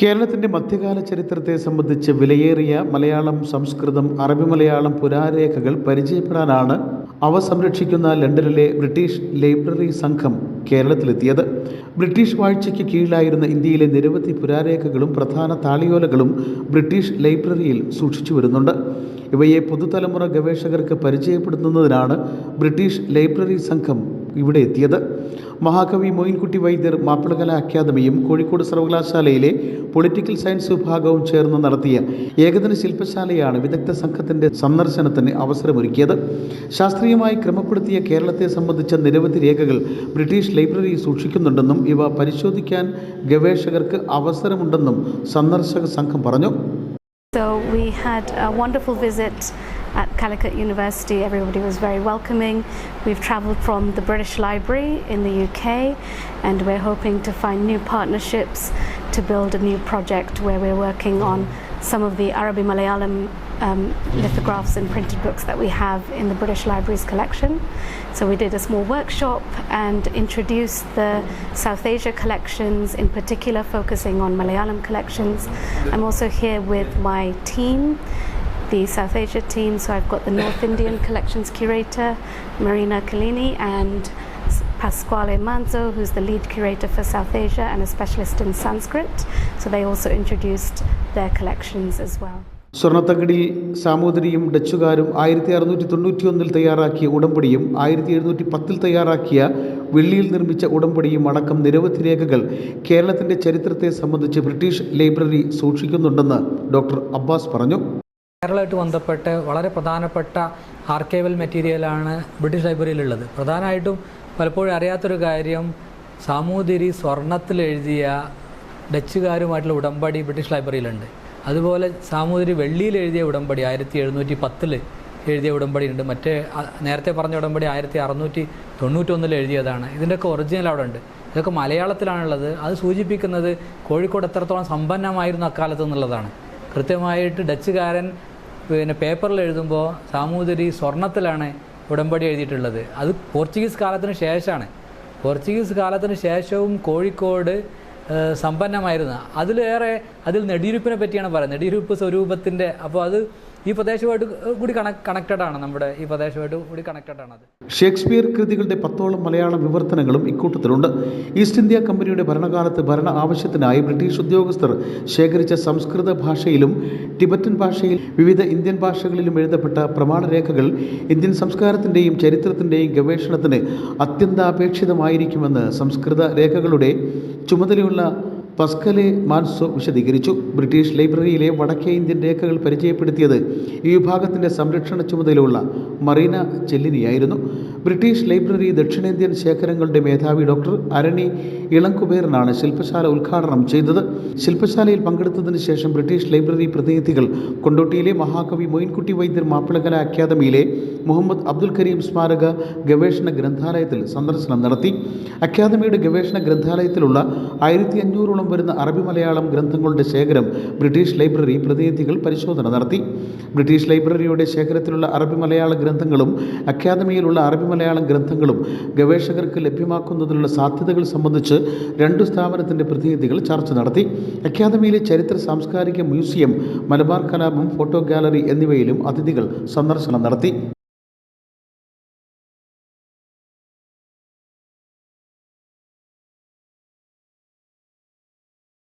കേരളത്തിന്റെ മധ്യകാല ചരിത്രത്തെ സംബന്ധിച്ച് വിലയേറിയ മലയാളം സംസ്കൃതം അറബി മലയാളം പുരാരേഖകൾ പരിചയപ്പെടാനാണ് അവ സംരക്ഷിക്കുന്ന ലണ്ടനിലെ ബ്രിട്ടീഷ് ലൈബ്രറി സംഘം കേരളത്തിലെത്തിയത്. ബ്രിട്ടീഷ് വാഴ്ചയ്ക്ക് കീഴിലായിരുന്ന ഇന്ത്യയിലെ നിരവധി പുരാരേഖകളും പ്രധാന താളിയോലകളും ബ്രിട്ടീഷ് ലൈബ്രറിയിൽ സൂക്ഷിച്ചു വരുന്നുണ്ട്. ഇവയെ പുതുതലമുറ ഗവേഷകർക്ക് പരിചയപ്പെടുത്തുന്നതിനാണ് ബ്രിട്ടീഷ് ലൈബ്രറി സംഘം ഇവിടെ എത്തിയത്. മഹാകവി മൊയിൻകുട്ടി വൈദ്യർ മാപ്പിളകല അക്കാദമിയും കോഴിക്കോട് സർവകലാശാലയിലെ പൊളിറ്റിക്കൽ സയൻസ് വിഭാഗവും ചേർന്ന് നടത്തിയ ഏകദിന ശില്പശാലയാണ് വിദഗ്ധ സംഘത്തിന്റെ സന്ദർശനത്തിന് അവസരമൊരുക്കിയത്. ശാസ്ത്രീയമായി ക്രമപ്പെടുത്തിയ കേരളത്തെ സംബന്ധിച്ച നിരവധി രേഖകൾ ബ്രിട്ടീഷ് ലൈബ്രറി സൂക്ഷിക്കുന്നുണ്ടെന്നും ഇവ പരിശോധിക്കാൻ ഗവേഷകർക്ക് അവസരമുണ്ടെന്നും സന്ദർശക സംഘം പറഞ്ഞു. So we had a wonderful visit at Calicut University. Everybody was very welcoming. We've travelled from the British Library in the UK and we're hoping to find new partnerships to build a new project where we're working on some of the Arabic Malayalam um, lithographs and printed books that we have in the British Library's collection. So we did a small workshop and introduced the South Asia collections, in particular focusing on Malayalam collections. I'm also here with my team, the South Asia team. So I've got the North Indian collections curator, Marina Kalini, and Pasquale Manzo, who's the lead curator for South Asia and a specialist in Sanskrit. So they also introduced their collections as well. സ്വർണത്തകടി സാമൂതിരിയും ഡച്ചുകാരും ആയിരത്തി അറുന്നൂറ്റി തൊണ്ണൂറ്റിയൊന്നിൽ തയ്യാറാക്കിയ ഉടമ്പടിയും ആയിരത്തി എഴുന്നൂറ്റി പത്തിൽ തയ്യാറാക്കിയ വെള്ളിയിൽ നിർമ്മിച്ച ഉടമ്പടിയും അടക്കം നിരവധി രേഖകൾ കേരളത്തിന്റെ ചരിത്രത്തെ സംബന്ധിച്ച് ബ്രിട്ടീഷ് ലൈബ്രറി സൂക്ഷിക്കുന്നുണ്ടെന്ന് ഡോക്ടർ അബ്ബാസ് പറഞ്ഞു കേരളമായിട്ട് ബന്ധപ്പെട്ട് വളരെ പ്രധാനപ്പെട്ട ആർക്കൈവൽ മെറ്റീരിയലാണ് ബ്രിട്ടീഷ് ലൈബ്രറിയിലുള്ളത് പ്രധാനമായിട്ടും പലപ്പോഴും അറിയാത്തൊരു കാര്യം സാമൂതിരി സ്വർണത്തിൽ എഴുതിയ ഡച്ചുകാരുമായിട്ടുള്ള ഉടമ്പടി ബ്രിട്ടീഷ് ലൈബ്രറിയിലുണ്ട് അതുപോലെ സാമൂതിരി വെള്ളിയിൽ എഴുതിയ ഉടമ്പടി ആയിരത്തി എഴുന്നൂറ്റി പത്തിൽ എഴുതിയ ഉടമ്പടി ഉണ്ട്. മറ്റേ നേരത്തെ പറഞ്ഞ ഉടമ്പടി ആയിരത്തി അറുന്നൂറ്റി തൊണ്ണൂറ്റൊന്നിൽ എഴുതിയതാണ്. ഇതിന്റെയൊക്കെ ഒറിജിനൽ അവിടെ ഉണ്ട്. ഇതൊക്കെ മലയാളത്തിലാണുള്ളത്. അത് സൂചിപ്പിക്കുന്നത് കോഴിക്കോട് എത്രത്തോളം സമ്പന്നമായിരുന്നു അക്കാലത്ത് എന്നുള്ളതാണ്. കൃത്യമായിട്ട് ഡച്ചുകാരൻ പിന്നെ പേപ്പറിൽ എഴുതുമ്പോൾ സാമൂതിരി സ്വർണത്തിലാണ് ഉടമ്പടി എഴുതിയിട്ടുള്ളത്. അത് പോർച്ചുഗീസ് കാലത്തിന് ശേഷമാണ്. പോർച്ചുഗീസ് കാലത്തിന് ശേഷവും കോഴിക്കോട് സമ്പന്നമായിരുന്നു. അതിലേറെ അതിൽ നെടിയിരുപ്പിനെ പറ്റിയാണ് പറയുന്നത്. നെടിയിരുപ്പ് സ്വരൂപത്തിന്റെ അപ്പോൾ അത് ഈ പ്രദേശമായിട്ട് കൂടി കണക്ട് കണക്റ്റഡ് ആണ് നമ്മുടെ ഈ പ്രദേശമായിട്ട് കൂടി കണക്റ്റഡ് ആണ് അത്. ഷേക്സ്പിയർ കൃതികളുടെ പത്തോളം മലയാള വിവർത്തനങ്ങളും ഇക്കൂട്ടത്തിലുണ്ട്. ഈസ്റ്റ് ഇന്ത്യ കമ്പനിയുടെ ഭരണകാലത്ത് ഭരണ ആവശ്യത്തിനായി ബ്രിട്ടീഷ് ഉദ്യോഗസ്ഥർ ശേഖരിച്ച സംസ്കൃത ഭാഷയിലും ടിബറ്റൻ ഭാഷയിൽ വിവിധ ഇന്ത്യൻ ഭാഷകളിലും എഴുതപ്പെട്ട പ്രമാണരേഖകൾ ഇന്ത്യൻ സംസ്കാരത്തിന്റെയും ചരിത്രത്തിന്റെയും ഗവേഷണത്തിന് അത്യന്താപേക്ഷിതമായിരിക്കുമെന്ന് സംസ്കൃത രേഖകളുടെ ചുമതലയുള്ള പസ്കലെ മാൻസോ വിശദീകരിച്ചു. ബ്രിട്ടീഷ് ലൈബ്രറിയിലെ വടക്കേ ഇന്ത്യൻ രേഖകൾ പരിചയപ്പെടുത്തിയത് ഈ വിഭാഗത്തിന്റെ സംരക്ഷണ ചുമതലയുള്ള മറീന ചെല്ലിനിയായിരുന്നു. ബ്രിട്ടീഷ് ലൈബ്രറി ദക്ഷിണേന്ത്യൻ ശേഖരങ്ങളുടെ മേധാവി ഡോക്ടർ അരണി ഇളംകുബേറിനാണ് ശില്പശാല ഉദ്ഘാടനം ചെയ്തത്. ശില്പശാലയിൽ പങ്കെടുത്തതിന് ശേഷം ബ്രിട്ടീഷ് ലൈബ്രറി പ്രതിനിധികൾ കൊണ്ടോട്ടിയിലെ മഹാകവി മൊയിൻകുട്ടി വൈദ്യർ മാപ്പിളകല അക്കാദമിയിലെ മുഹമ്മദ് അബ്ദുൽ കരീം സ്മാരക ഗവേഷണ ഗ്രന്ഥാലയത്തിൽ സന്ദർശനം നടത്തി. അക്കാദമിയുടെ ഗവേഷണ ഗ്രന്ഥാലയത്തിലുള്ള ആയിരത്തി അഞ്ഞൂറോളം വരുന്ന അറബി മലയാളം ഗ്രന്ഥങ്ങളുടെ ശേഖരം ബ്രിട്ടീഷ് ലൈബ്രറി പ്രതിനിധികൾ പരിശോധന നടത്തി. ബ്രിട്ടീഷ് ലൈബ്രറിയുടെ ശേഖരത്തിലുള്ള അറബി മലയാള ഗ്രന്ഥങ്ങളും അക്കാദമിയിലുള്ള അറബി മലയാളം ഗ്രന്ഥങ്ങളും ഗവേഷകർക്ക് ലഭ്യമാക്കുന്നതിനുള്ള സാധ്യതകൾ സംബന്ധിച്ച് രണ്ടു സ്ഥാപനത്തിന്റെ പ്രതിനിധികൾ ചർച്ച നടത്തി. അക്കാദമിയിലെ ചരിത്ര സാംസ്കാരിക മ്യൂസിയം മലബാർ കലാപം ഫോട്ടോ ഗാലറി എന്നിവയിലും അതിഥികൾ സന്ദർശനം നടത്തി.